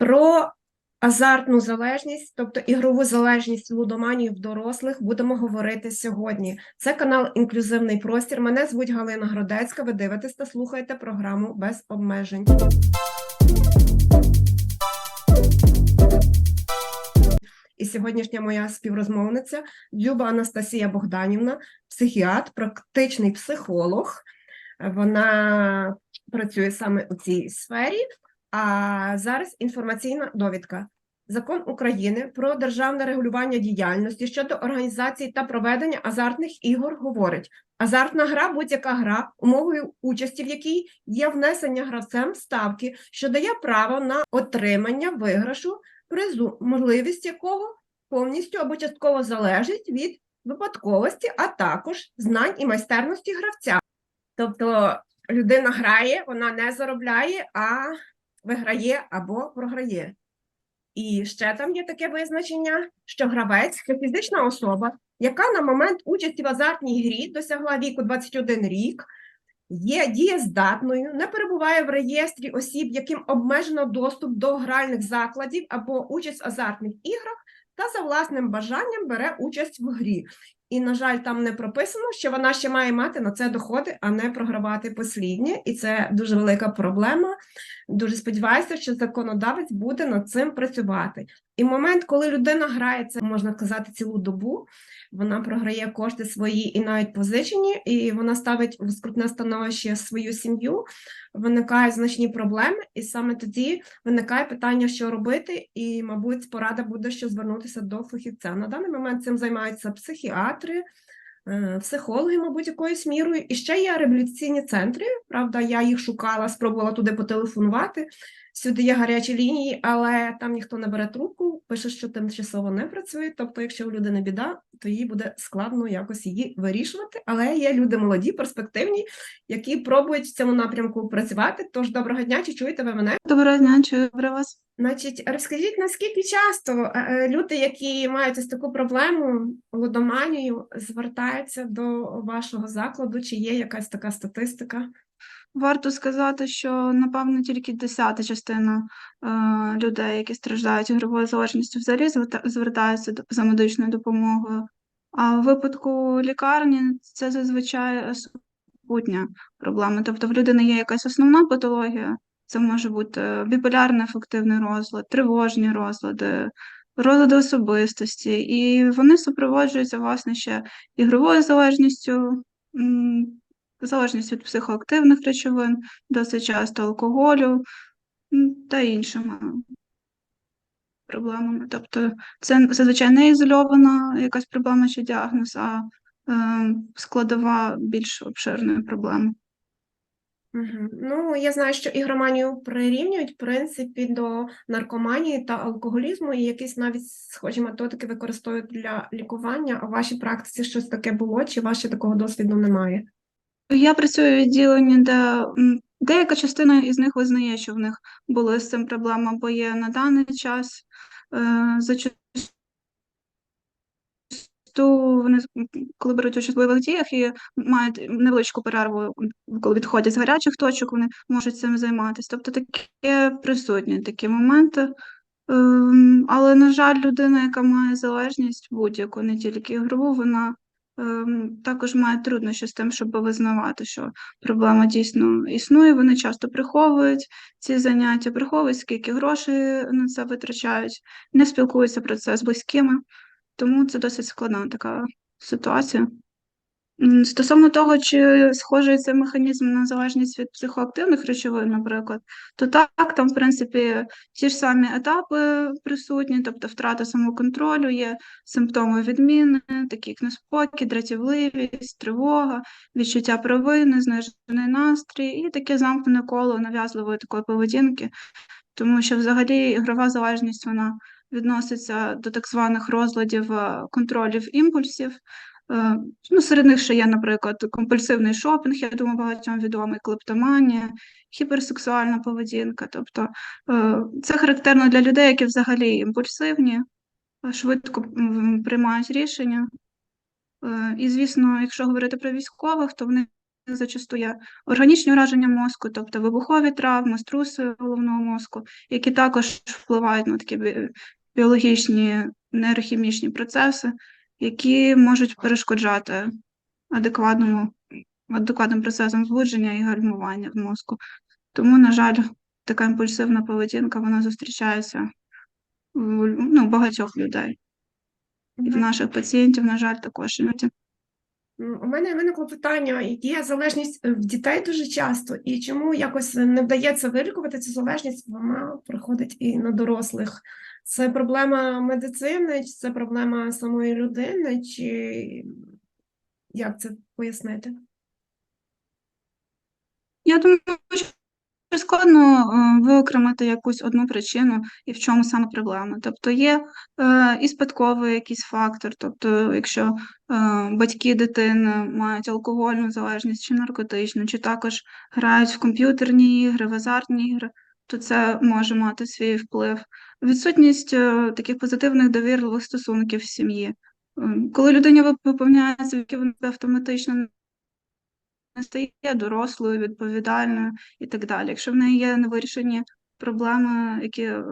Про азартну залежність, тобто ігрову залежність лудоманії в дорослих, будемо говорити сьогодні. Це канал Інклюзивний простір. Мене звуть Галина Гродецька. Ви дивитесь та слухаєте програму без обмежень. І сьогоднішня моя співрозмовниця Люба Анастасія Богданівна, психіатр, практичний психолог. Вона працює саме у цій сфері. А зараз інформаційна довідка. Закон України про державне регулювання діяльності щодо організації та проведення азартних ігор говорить: азартна гра будь-яка гра, умовою участі в якій є внесення гравцем ставки, що дає право на отримання виграшу, призу, можливість якого повністю або частково залежить від випадковості, а також знань і майстерності гравця. Тобто людина грає, вона не заробляє, а виграє або програє. І ще там є таке визначення, що гравець це фізична особа, яка на момент участі в азартній грі досягла віку 21 рік, є дієздатною, не перебуває в реєстрі осіб, яким обмежено доступ до гральних закладів або участь в азартних іграх, та за власним бажанням бере участь в грі. І, на жаль, там не прописано, що вона ще має мати на це доходи, а не програвати посліднє. І це дуже велика проблема. Дуже сподіваюся, що законодавець буде над цим працювати. І момент, коли людина грає, це можна сказати, цілу добу, вона програє кошти свої і навіть позичені, і вона ставить в скрутне становище свою сім'ю. Виникають значні проблеми, і саме тоді виникає питання, що робити, і, мабуть, порада буде, що звернутися до фахівця. На даний момент цим займаються психіатри, е, психологи, мабуть, якоюсь мірою. І ще є реабілітаційні центри. Правда, я їх шукала, спробувала туди потелефонувати. Сюди є гарячі лінії, але там ніхто не бере трубку, пише, що тимчасово не працює. Тобто, якщо у людини біда, то їй буде складно якось її вирішувати. Але є люди молоді, перспективні, які пробують в цьому напрямку працювати. Тож доброго дня, чи чуєте ви мене? Доброго дня, чую вас. Значить, розкажіть, наскільки часто е, е, люди, які мають ось таку проблему лудоманію, звертаються до вашого закладу? Чи є якась така статистика? Варто сказати, що напевно тільки десята частина е, людей, які страждають ігровою залежністю, взагалі звертаються за медичною допомогою. А в випадку лікарні це зазвичай супутня проблема. Тобто в людини є якась основна патологія, це може бути біполярний афективний розлад, тривожні розлади, розлади особистості, і вони супроводжуються власне ще ігровою залежністю. Залежність від психоактивних речовин, досить часто алкоголю та іншими проблемами. Тобто це зазвичай не ізольована якась проблема чи діагноз, а е, складова більш обширної проблеми. Ну, я знаю, що ігроманію прирівнюють, в принципі, до наркоманії та алкоголізму, і якісь навіть схожі методики використовують для лікування. А в вашій практиці щось таке було, чи ваше такого досвіду немає? Я працюю в відділенні, де деяка частина із них визнає, що в них були з цим проблеми, бо є на даний час е, зачасту вони, коли беруть участь в бойових діях і мають невеличку перерву, коли відходять з гарячих точок, вони можуть цим займатися. Тобто таке присутні такі моменти. Ем, Але, на жаль, людина, яка має залежність будь-яку, не тільки ігрову, вона також має труднощі з тим, щоб визнавати, що проблема дійсно існує. Вони часто приховують ці заняття, приховують, скільки грошей на це витрачають, не спілкуються про це з близькими. Тому це досить складна така ситуація. Стосовно того, чи схожий цей механізм на залежність від психоактивних речовин, наприклад, то так, там, в принципі, ті ж самі етапи присутні, тобто втрата самоконтролю, є симптоми відміни, такі як неспокій, дратівливість, тривога, відчуття провини, знижений настрій і таке замкнене коло нав'язливої такої поведінки, тому що взагалі ігрова залежність вона відноситься до так званих розладів е, контролів імпульсів. Е, Ну, серед них ще є, наприклад, компульсивний шопінг, я думаю, багатьом відомий клептоманія, гіперсексуальна поведінка. Тобто е, це характерно для людей, які взагалі імпульсивні, е, швидко приймають рішення. І, звісно, якщо говорити про військових, то в них зачасту є органічні ураження мозку, тобто вибухові травми, струси головного мозку, які також впливають на такі біологічні нейрохімічні процеси, які можуть перешкоджати адекватному, адекватним процесам збудження і гальмування в мозку. Тому, на жаль, така імпульсивна поведінка вона зустрічається в ну, багатьох людей. І в наших пацієнтів, на жаль, також іноді. У мене виникло питання, є залежність е, в дітей дуже часто, і чому якось не вдається вилікувати цю залежність, вона приходить і на дорослих. Це проблема медицини, чи це проблема самої людини, чи як це пояснити? Я думаю, що складно е, виокремити якусь одну причину і в чому саме проблема. Тобто є е, і спадковий якийсь фактор, тобто, якщо е, батьки дитини мають алкогольну залежність чи наркотичну, чи також грають в комп'ютерні ігри, в азартні ігри, то це може мати свій вплив. Відсутність е, таких позитивних довірливих стосунків в сім'ї. Ем, Коли людині вип- виповняється віки, вона автоматично не стає дорослою, відповідальною і так далі. Якщо в неї є невирішені проблеми, які е,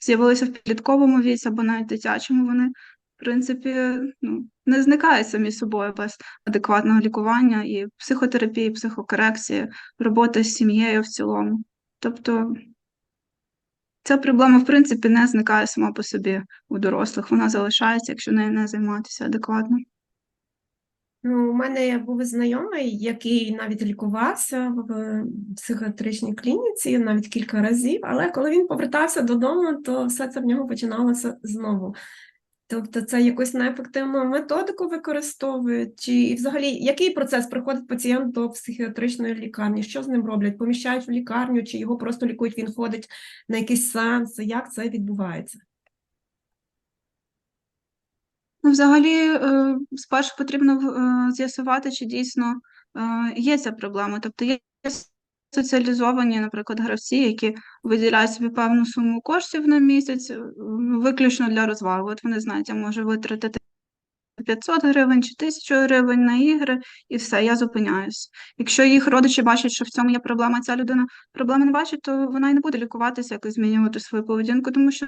з'явилися в підлітковому віці або навіть дитячому, вони, в принципі, ну, не зникають самі собою без адекватного лікування і психотерапії, психокорекції, роботи з сім'єю в цілому. Тобто ця проблема, в принципі, не зникає сама по собі у дорослих. Вона залишається, якщо нею не займатися адекватно. Ну, у мене був знайомий, який навіть лікувався в психіатричній клініці навіть кілька разів, але коли він повертався додому, то все це в нього починалося знову. Тобто це якусь неефективну методику використовують, чи і взагалі який процес приходить пацієнт до психіатричної лікарні? Що з ним роблять? Поміщають в лікарню, чи його просто лікують, він ходить на якісь сеанси? Як це відбувається? Ну, взагалі, е, спершу потрібно е, з'ясувати, чи дійсно е, є ця проблема. Тобто є соціалізовані, наприклад, гравці, які виділяють собі певну суму коштів на місяць, е, виключно для розваги. От вони знають, я можу витратити 500 гривень чи 1000 гривень на ігри, і все, я зупиняюсь. Якщо їх родичі бачать, що в цьому є проблема, ця людина проблеми не бачить, то вона і не буде лікуватися, якось змінювати свою поведінку, тому що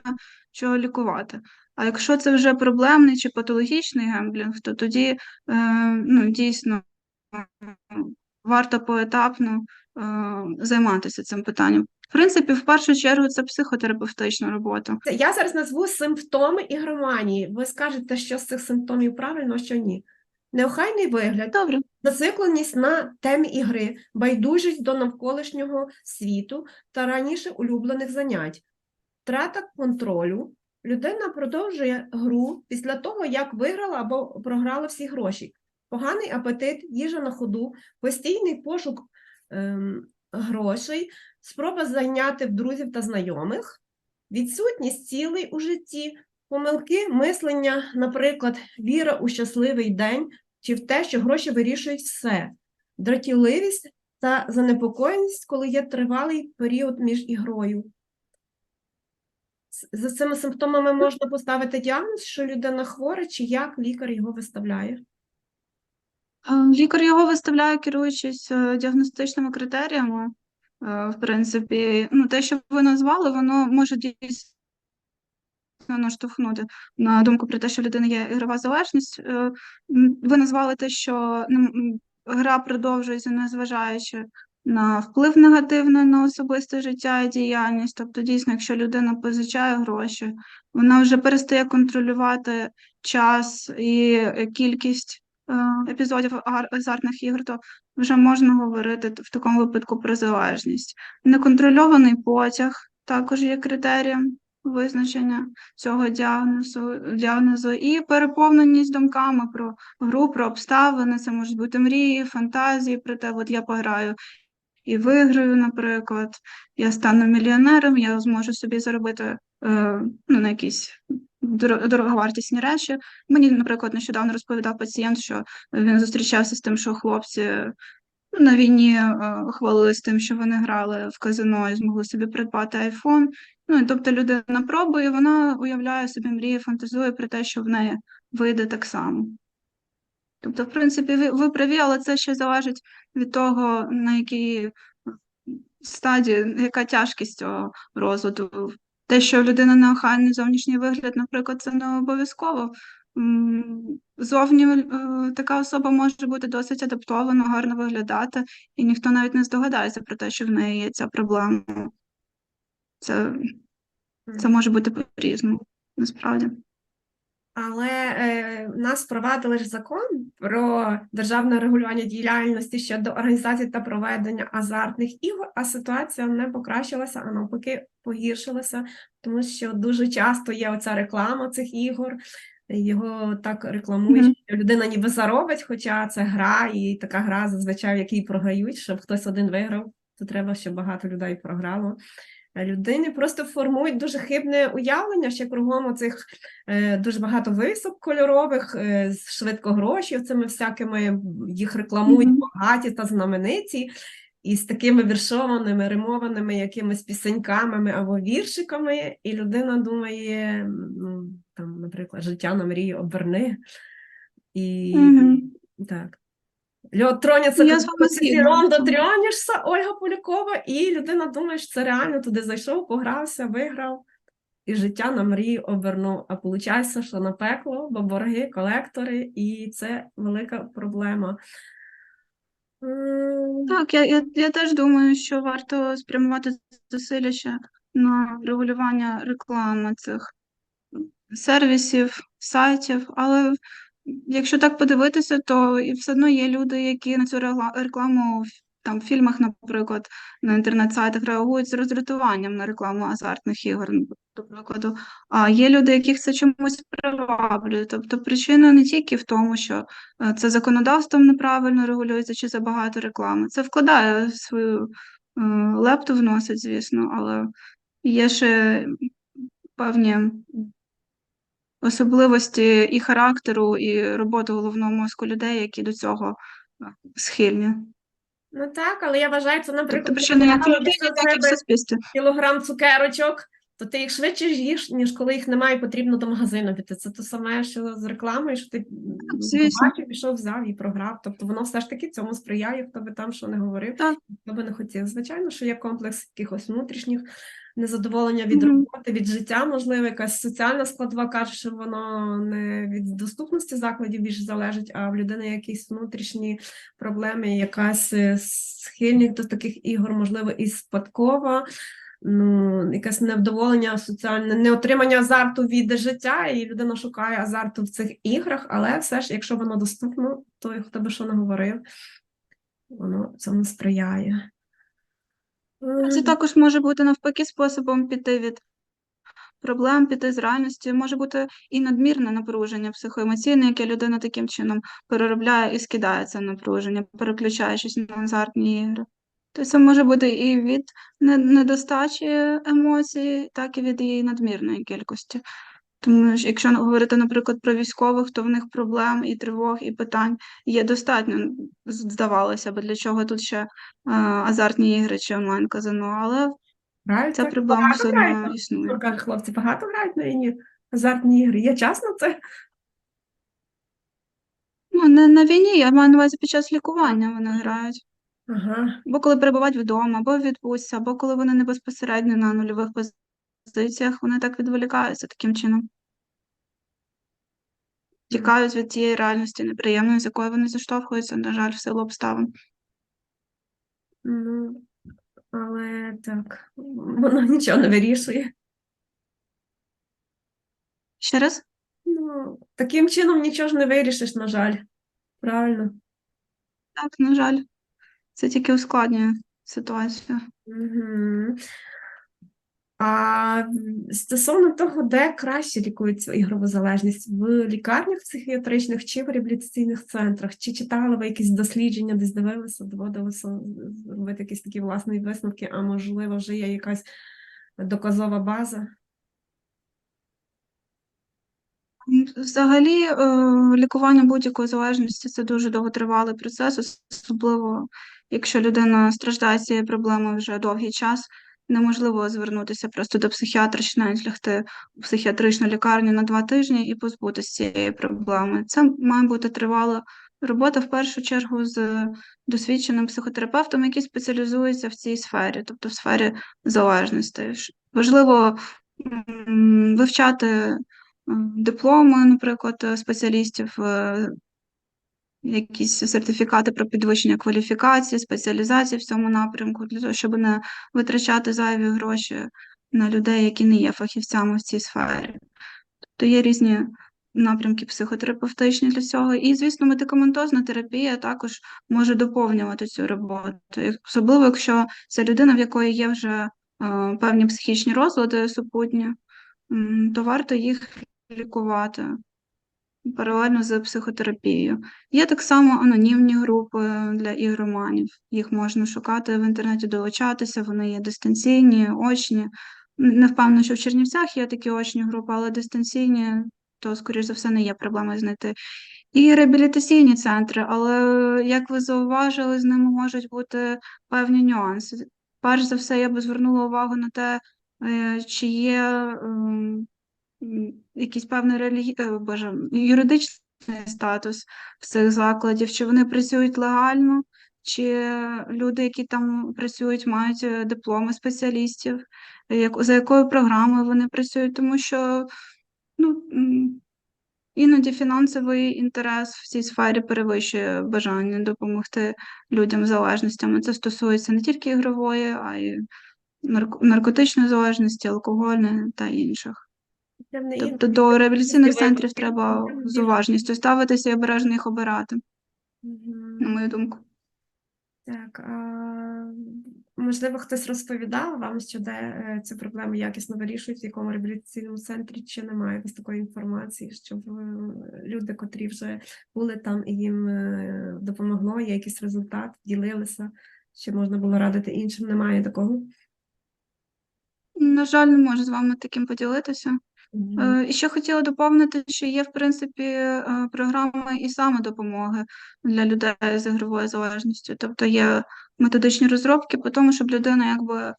чого лікувати. А якщо це вже проблемний чи патологічний гемблінг, то тоді е, ну, дійсно варто поетапно займатися цим питанням. В принципі, в першу чергу це психотерапевтична робота. Я зараз назву симптоми ігроманії. Ви скажете, що з цих симптомів правильно, а що ні. Неохайний вигляд, Добре. зацикленість на темі ігри, байдужість до навколишнього світу та раніше улюблених занять, втрата контролю. Людина продовжує гру після того, як виграла або програла всі гроші. Поганий апетит, їжа на ходу, постійний пошук грошей, спроба зайняти в друзів та знайомих, відсутність цілей у житті, помилки мислення, наприклад, віра у щасливий день чи в те, що гроші вирішують все, дратівливість та занепокоєність, коли є тривалий період між ігрою. За цими симптомами можна поставити діагноз, що людина хвора, чи як лікар його виставляє. Е, Лікар його виставляє, керуючись е, діагностичними критеріями. Е, В принципі, ну, те, що ви назвали, воно може дійсно наштовхнути на думку про те, що в людини є ігрова залежність. Е, Ви назвали те, що гра продовжується, незважаючи на вплив негативний на особисте життя і діяльність. Тобто, дійсно, якщо людина позичає гроші, вона вже перестає контролювати час і кількість епізодів ар- азартних ігор, то вже можна говорити в такому випадку про залежність. Неконтрольований потяг також є критерієм визначення цього діагнозу, діагнозу і переповненість думками про гру, про обставини. Це можуть бути мрії, фантазії про те, от я пограю і виграю, наприклад, я стану мільйонером, я зможу собі заробити е, ну, на якісь дороговартісні речі. Мені, наприклад, нещодавно розповідав пацієнт, що він зустрічався з тим, що хлопці ну, на війні е, хвалились тим, що вони грали в казино і змогли собі придбати айфон. Ну, і тобто людина пробує, вона уявляє собі мріє, фантазує про те, що в неї вийде так само. Тобто, в принципі, ви, ви праві, але це ще залежить від того, на якій стадії, яка тяжкість цього. Те, що в людини неохайний зовнішній вигляд, наприклад, це не обов'язково. Зовні е, така особа може бути досить адаптована, гарно виглядати, і ніхто навіть не здогадається про те, що в неї є ця проблема. Це, це може бути по-різному, насправді. Але е, нас впровадили ж закон про державне регулювання діяльності щодо організації та проведення азартних ігор, а ситуація не покращилася, а навпаки погіршилася, тому що дуже часто є оця реклама цих ігор. Його так рекламують, що людина ніби заробить, хоча це гра, і така гра зазвичай, в якій програють, щоб хтось один виграв, то треба, щоб багато людей програло. Людини просто формують дуже хибне уявлення, що кругом оцих е, дуже багато висок кольорових, е, з швидко гроші, цими всякими їх рекламують багаті та знамениті, і з такими віршованими, римованими якимись пісеньками або віршиками, і людина думає, ну, там, наприклад, життя на мрію оберни. І Мгм. так. Льот троняться, Я з вами згідна. Рондо трьонішся, Ольга Полякова, і людина думає, що це реально туди зайшов, погрався, виграв, і життя на мрію обернув. А виходить, що на пекло, бо борги, колектори, і це велика проблема. Так, я, я, я теж думаю, що варто спрямувати зусилля ще на регулювання реклами цих сервісів, сайтів, але якщо так подивитися, то все одно є люди, які на цю рекламу в фільмах, наприклад, на інтернет-сайтах реагують з роздратуванням на рекламу азартних ігор, до прикладу. А є люди, яких це чомусь приваблює. Тобто причина не тільки в тому, що е, це законодавством неправильно регулюється чи забагато реклами. Це вкладає свою е, лепту вносить, звісно, але є ще певні особливості і характеру, і роботи головного мозку людей, які до цього е, схильні. Ну так, але я вважаю, це, Тобто наприклад, причина як в коли людині, так і в суспільстві. кілограм цукерочок, то ти їх швидше їш, ніж коли їх немає, потрібно до магазину піти. Це те саме, що з рекламою, що ти побачив, пішов, взяв і програв. Тобто воно все ж таки цьому сприяє, хто би там що не говорив, Так. хто би не хотів. Звичайно, що є комплекс якихось внутрішніх незадоволення від Мгм. роботи, від життя, можливо, якась соціальна складова каже, що воно не від доступності закладів більше залежить, а в людини якісь внутрішні проблеми, якась е, схильність до таких ігор, можливо, і спадкова. Ну, якесь невдоволення соціальне, неотримання азарту від життя, і людина шукає азарту в цих іграх, але все ж, якщо воно доступно, то хто би що не говорив, воно цьому сприяє. Це також може бути навпаки способом піти від проблем, піти з реальності. Може бути і надмірне напруження психоемоційне, яке людина таким чином переробляє і скидає це напруження, переключаючись на азартні ігри. Тобто це може бути і від недостачі емоцій, так і від її надмірної кількості. Тому що якщо говорити, наприклад, про військових, то в них проблем і тривог, і питань є достатньо, здавалося б, для чого тут ще е, азартні ігри чи онлайн-казино, але грають ця проблема все одно існує. Ну, хлопці, багато грають на війні азартні ігри. Є час на це? Ну, не на війні, я маю на увазі під час лікування вони грають. Ага. Або коли перебувають вдома, або в відпустці, або коли вони не безпосередньо на нульових позиціях, вони так відволікаються таким чином. Тікають від тієї реальності неприємної, з якою вони зіштовхуються, на жаль, в силу обставин. Ну, але так, воно нічого не вирішує. Ще раз? Ну, таким чином нічого ж не вирішиш, на жаль. Правильно. Так, на жаль, це тільки ускладнює ситуацію. Угу. А стосовно того, де краще лікують цю ігрову залежність, в лікарнях психіатричних чи в реабілітаційних центрах? Чи читали ви якісь дослідження, десь дивилися, доводилося робити якісь такі власні висновки, а можливо, вже є якась доказова база? Взагалі, е, лікування будь-якої залежності це дуже довготривалий процес, особливо якщо людина страждає цією проблемою вже довгий час. Неможливо звернутися просто до психіатра чи навіть лягти в психіатричну лікарню на два тижні і позбутися цієї проблеми. Це має бути тривала робота в першу чергу з досвідченим психотерапевтом, який спеціалізується в цій сфері, тобто в сфері залежностей. Важливо вивчати дипломи, наприклад, е, спеціалістів, е, якісь сертифікати про підвищення кваліфікації, спеціалізації в цьому напрямку, для того, щоб не витрачати зайві гроші на людей, які не є фахівцями в цій сфері. Тобто є різні напрямки психотерапевтичні для цього. І, звісно, медикаментозна терапія також може доповнювати цю роботу, особливо якщо це людина, в якої є вже е, певні психічні розлади супутні, то варто їх лікувати паралельно з психотерапією. Є так само анонімні групи для ігроманів. Їх можна шукати в інтернеті, долучатися, вони є дистанційні, очні. Не впевнена, що в Чернівцях є такі очні групи, але дистанційні, то, скоріш за все, не є проблемою знайти. І реабілітаційні центри, але, як ви зауважили, з ними можуть бути певні нюанси. Перш за все, я би звернула увагу на те, е, чи є ем, якийсь певний релі... е, боже, юридичний статус в цих закладів, чи вони працюють легально, чи люди, які там працюють, мають е, дипломи спеціалістів, як... за якою програмою вони працюють, тому що ну, іноді фінансовий інтерес в цій сфері перевищує бажання допомогти людям з залежностями. Це стосується не тільки ігрової, а й наркотичної залежності, алкогольної та інших. Тобто до реабілітаційних центрів треба з уважністю ставитися і обережно їх обирати, Мгм. на мою думку. Так, а, можливо, хтось розповідав вам, що де е, цю проблему якісно вирішують, в якому реабілітаційному центрі, чи немає вас такої інформації, щоб е, люди, котрі вже були там і їм е, допомогло, є якийсь результат, ділилися, чи можна було радити іншим, немає такого? На жаль, не можу з вами таким поділитися. Е, І ще хотіла доповнити, що є, в принципі, е, програми і самодопомоги для людей з ігровою залежністю. Тобто є методичні розробки по тому, щоб людина, якби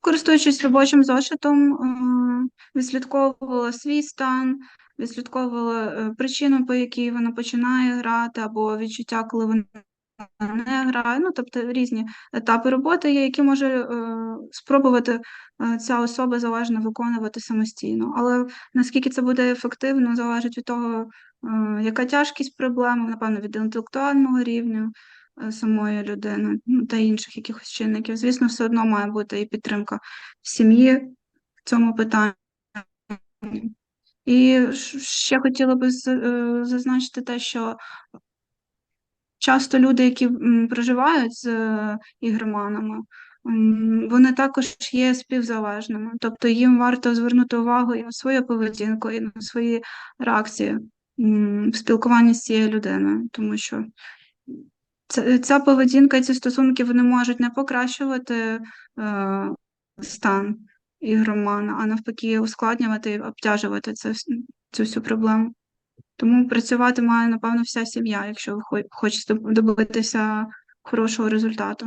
користуючись робочим зошитом, е, відслідковувала свій стан, відслідковувала причину, по якій вона починає грати, або відчуття, коли вона не грає. Ну, тобто різні етапи роботи є, які може е, спробувати е, ця особа залежно виконувати самостійно. Але наскільки це буде ефективно, залежить від того, е, яка тяжкість проблеми, напевно, від інтелектуального рівня е, самої людини ну, та інших якихось чинників. Звісно, все одно має бути і підтримка сім'ї в цьому питанні. І ще хотіла би е, зазначити те, що часто люди, які проживають з е, ігроманами, вони також є співзалежними. Тобто їм варто звернути увагу і на свою поведінку, і на свої реакції в спілкуванні з цією людиною, тому що ця, поведінка і ці стосунки вони можуть не покращувати е, стан ігромана, а навпаки, ускладнювати і обтяжувати це, цю всю проблему. Тому працювати має, напевно, вся сім'я, якщо ви хо- хочете добитися хорошого результату.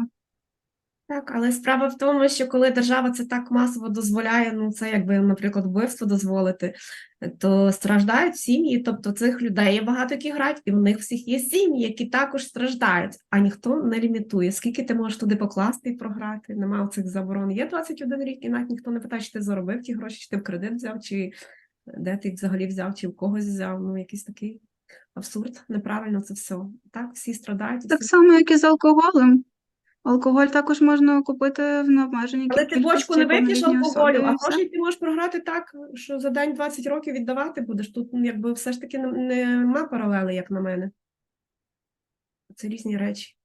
Так, але справа в тому, що коли держава це так масово дозволяє, ну це якби, наприклад, вбивство дозволити, то страждають сім'ї, тобто цих людей є багато, які грають, і в них всіх є сім'ї, які також страждають, а ніхто не лімітує. Скільки ти можеш туди покласти і програти? Немає цих заборон. Є 21 рік, і навіть ніхто не питає, чи ти заробив ті гроші, чи ти в кредит взяв, чи де ти їх взагалі взяв, чи в когось взяв. Ну, якийсь такий абсурд, неправильно це все. Так, всі страдають. Так всі само, як і з алкоголем. Алкоголь також можна купити в необмеженій Але ти бочку не вип'єш алкоголю, а гроші ти можеш програти так, що за день 20 років віддавати будеш. Тут ну, якби все ж таки нема паралели, як на мене. Це різні речі.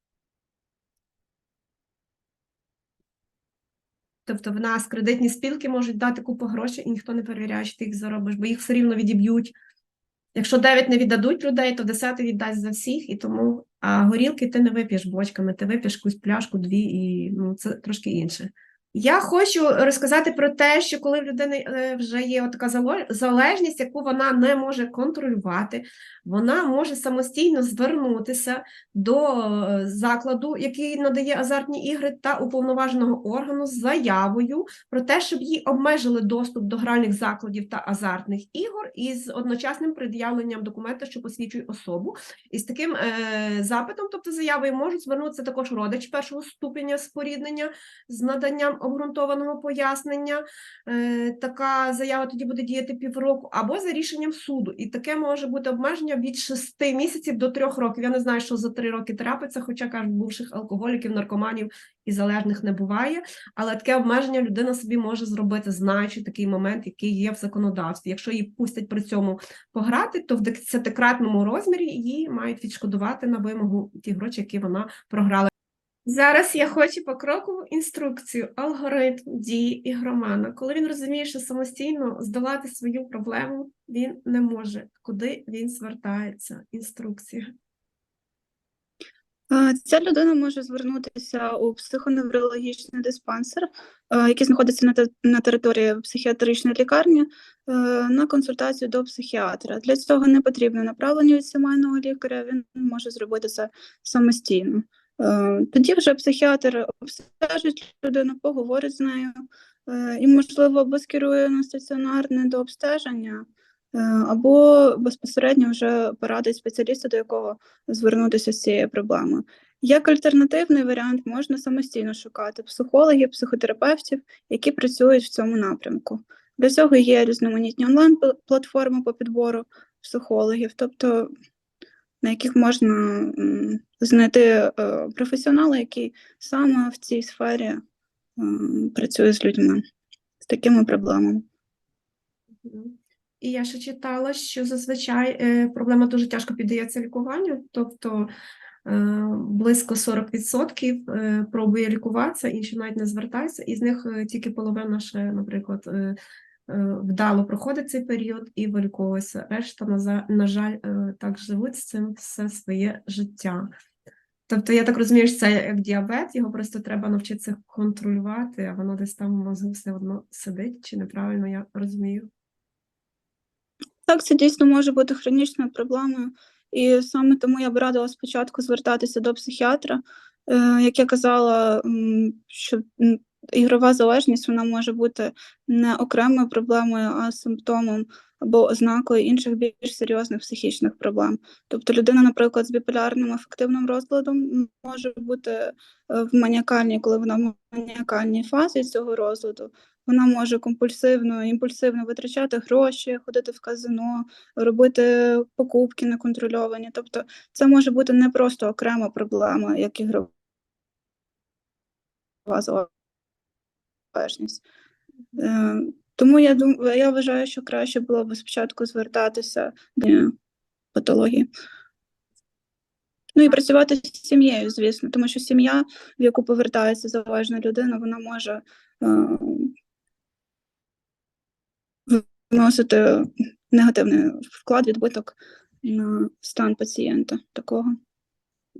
Тобто в нас кредитні спілки можуть дати купу грошей, і ніхто не перевіряє, що ти їх заробиш, бо їх все рівно відіб'ють. Якщо 9 не віддадуть людей, то 10 віддасть за всіх, і тому а горілки ти не вип'єш бочками, ти вип'єш якусь пляшку, дві, і ну, це трошки інше. Я хочу розказати про те, що коли в людини е, вже є така залежність, яку вона не може контролювати, вона може самостійно звернутися до е, закладу, який надає азартні ігри, та уповноваженого органу з заявою про те, щоб їй обмежили доступ до гральних закладів та азартних ігор із одночасним пред'явленням документа, що посвідчує особу. І з таким е, запитом, тобто заявою, можуть звернутися також родич першого ступеня споріднення з наданням обґрунтованого пояснення. Е, така заява тоді буде діяти півроку, або за рішенням суду. І таке може бути обмеження від 6 місяців до 3 років. Я не знаю, що за 3 роки трапиться, хоча кажуть, бувших алкоголіків, наркоманів і залежних не буває. Але таке обмеження людина собі може зробити, знаючи такий момент, який є в законодавстві. Якщо її пустять при цьому пограти, то в десятикратному розмірі її мають відшкодувати на вимогу ті гроші, які вона програла. Зараз я хочу покрокову інструкцію, алгоритм дії ігромана. Коли він розуміє, що самостійно здолати свою проблему він не може. Куди він звертається? Інструкція. Ця людина може звернутися у психоневрологічний диспансер, е, який знаходиться на території психіатричної лікарні, е, на консультацію до психіатра. Для цього не потрібно направлення від сімейного лікаря, він може зробити це самостійно. Е, Тоді вже психіатр обстежить людину, поговорить з нею е, і, можливо, або скерує на стаціонарне до обстеження, е, або безпосередньо вже порадить спеціаліста, до якого звернутися з цією проблемою. Як альтернативний варіант, можна самостійно шукати психологів, психотерапевтів, які працюють в цьому напрямку. Для цього є різноманітні онлайн-платформи по підбору психологів, тобто на яких можна знайти е, професіонала, який саме в цій сфері працює з людьми з такими проблемами. І я ще читала, що зазвичай е, проблема дуже тяжко піддається лікуванню, тобто е, близько 40% е, пробує лікуватися, інші навіть не звертаються, із них е, тільки половина ще, наприклад, е, е, вдало проходить цей період і виліковується. Решта, на, жаль, е, так живуть з цим все своє життя. Тобто, я так розумію, що це як діабет, його просто треба навчитися контролювати, а воно десь там в мозку все одно сидить, чи неправильно я розумію? Так, це дійсно може бути хронічною проблемою, і саме тому я б радила спочатку звертатися до психіатра. Е, Як я казала, що ігрова залежність вона може бути не окремою проблемою, а симптомом або ознакою інших більш серйозних психічних проблем. Тобто людина, наприклад, з біполярним афективним розладом може бути е, в маніакальній, коли вона в маніакальній фазі цього розладу, вона може компульсивно, імпульсивно витрачати гроші, ходити в казино, робити покупки неконтрольовані. Тобто це може бути не просто окрема проблема, як ігрова залежність. Е, Тому я думаю, я вважаю, що краще було б спочатку звертатися до патології. Ну і працювати з сім'єю, звісно, тому що сім'я, в яку повертається залежна людина, вона може е, вносити негативний вклад, відбиток на стан пацієнта такого.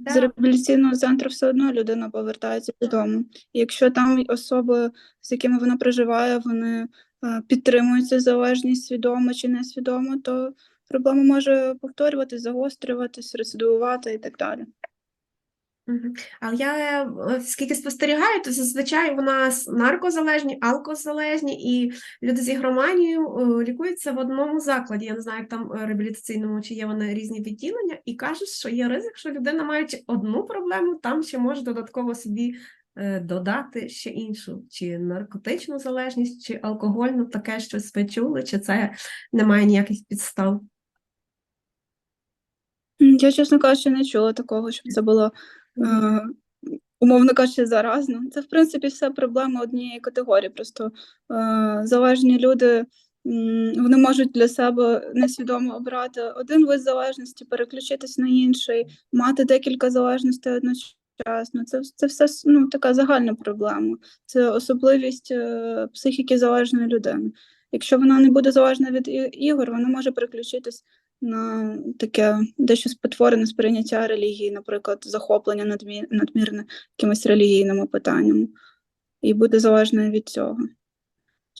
З реабілітаційного центру все одно людина повертається додому. І якщо там особи, з якими вона проживає, вони підтримуються підтримують цю залежність свідомо чи несвідомо, то проблема може повторюватись, загострюватись, рецидивувати і так далі. Але я е, скільки спостерігаю, то зазвичай у нас наркозалежні, алкозалежні і люди з ігроманією е, лікуються в одному закладі. Я не знаю, як там е, реабілітаційному, чи є вони різні відділення, і кажуть, що є ризик, що людина, маючи одну проблему, там ще може додатково собі додати ще іншу, чи наркотичну залежність, чи алкогольну, таке щось ви чули, чи це не має ніяких підстав. Я, чесно кажучи, не чула такого, щоб це було, умовно кажучи, заразно. Це, в принципі, все проблема однієї категорії. Просто е, залежні люди вони можуть для себе несвідомо обрати один вид залежності, переключитись на інший, мати декілька залежностей одночасно. Це, це все ну, така загальна проблема. Це особливість е, психіки залежної людини. Якщо вона не буде залежна від ігор, вона може переключитись на таке дещо спотворене сприйняття релігії, наприклад, захоплення надмі- надмірне якимись релігійними питаннями. і бути залежною від цього.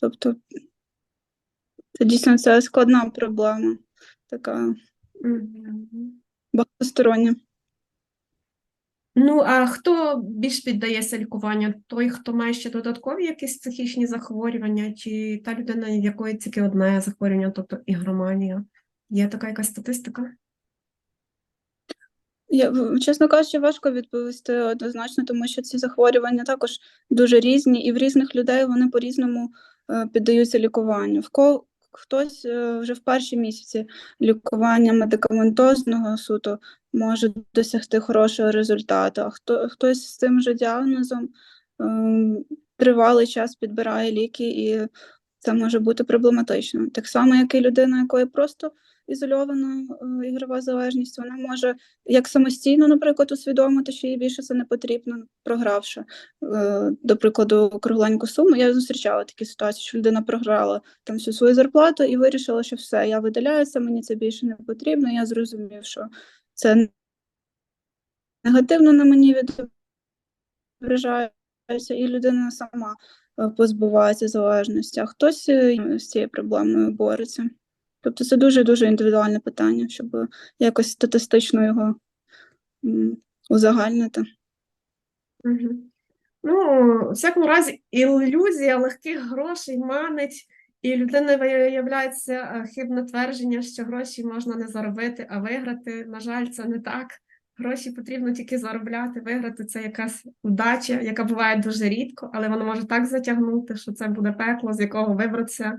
Тобто, це дійсно це складна проблема, така багатостороння. Ну, а хто більш піддається лікуванню? Той, хто має ще додаткові якісь психічні захворювання, чи та людина, в якої тільки одне захворювання, тобто ігроманія? Є така якась статистика? Я, чесно кажучи, важко відповісти однозначно, тому що ці захворювання також дуже різні, і в різних людей вони по-різному е, піддаються лікуванню. В ко, хтось е, вже в перші місяці лікування медикаментозного суто може досягти хорошого результату, а хто, хтось з цим же діагнозом ем, тривалий час підбирає ліки, і це може бути проблематично. Так само, як і людина, якої просто ізольована е, ігрова залежність, вона може як самостійно, наприклад, усвідомити, що їй більше це не потрібно, програвши, е, до прикладу, кругленьку суму. Я зустрічала такі ситуації, що людина програла там всю свою зарплату і вирішила, що все, я видаляюся, мені це більше не потрібно. Я зрозумів, що це негативно на мені відображається, і людина сама е, позбувається залежності, а хтось з цією проблемою бореться. Тобто це дуже-дуже індивідуальне питання, щоб якось статистично його узагальнити. Ну, у всякому разі, ілюзія легких грошей манить, і людина виявляється е, хибне твердження, що гроші можна не заробити, а виграти. На жаль, це не так. Гроші потрібно тільки заробляти, виграти це якась удача, яка буває дуже рідко, але вона може так затягнути, що це буде пекло, з якого вибратися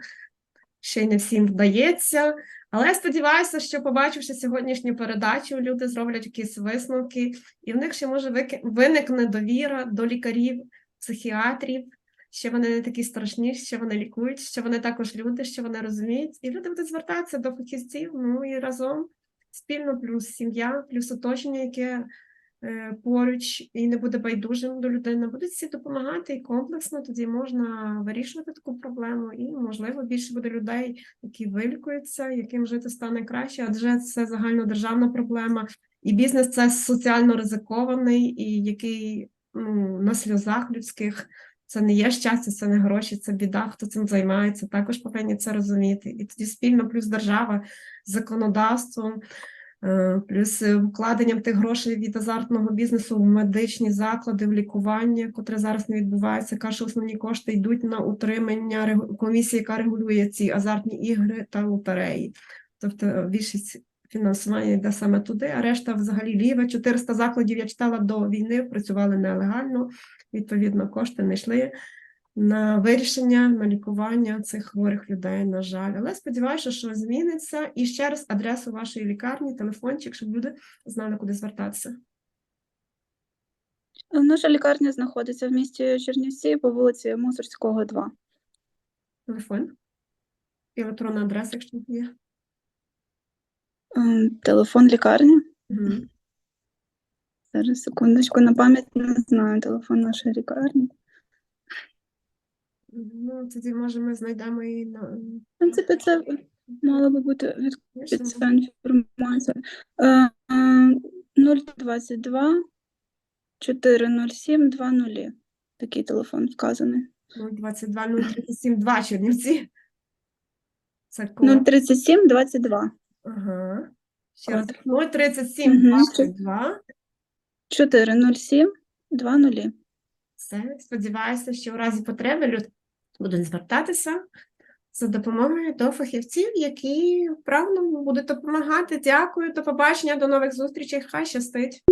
ще й не всім вдається. Але сподіваюся, що побачивши сьогоднішню передачу, люди зроблять якісь висновки, і в них ще може виникне довіра до лікарів, психіатрів, що вони не такі страшні, що вони лікують, що вони також люди, що вони розуміють, і люди будуть звертатися до фахівців, ну і разом спільно, плюс сім'я, плюс оточення, яке поруч і не буде байдужим до людини, будуть всі допомагати і комплексно, тоді можна вирішувати таку проблему, і можливо більше буде людей, які вилікуються, яким жити стане краще, адже це загальнодержавна проблема, і бізнес це соціально ризикований, і який ну, на сльозах людських. Це не є щастя, це не гроші, це біда. Хто цим займається, також повинні це розуміти. І тоді спільно, плюс держава законодавством, е, плюс е, вкладенням тих грошей від азартного бізнесу в медичні заклади, в лікування, котре зараз не відбувається. Каже, основні кошти йдуть на утримання комісії, яка регулює ці азартні ігри та лотереї. Тобто е, більшість фінансування йде саме туди, а решта взагалі ліве. 400 закладів я читала до війни, працювали нелегально. Відповідно, кошти не йшли на вирішення, на лікування цих хворих людей, на жаль. Але сподіваюся, що зміниться. І ще раз адресу вашої лікарні, телефончик, щоб люди знали, куди звертатися. Наша лікарня знаходиться в місті Чернівці по вулиці Мусорського, 2. Телефон і електронна адреса, якщо є. Ем, Телефон лікарні. Мгм. Зараз секундочку, на пам'ять не знаю телефон нашої лікарні. Ну, тоді, може, ми знайдемо і на В принципі, це мало би бути Звісно. відкрита інформація. Е, е, 022 407 20. Такий телефон вказаний. 022 037 2 Чернівці. Це код. 037 22 Ага. Ще раз. 037 Мгм. 22. 407 20. Все, сподіваюся, що у разі потреби люди будуть звертатися за допомогою до фахівців, які вправно будуть допомагати. Дякую, до побачення, до нових зустрічей. Хай щастить.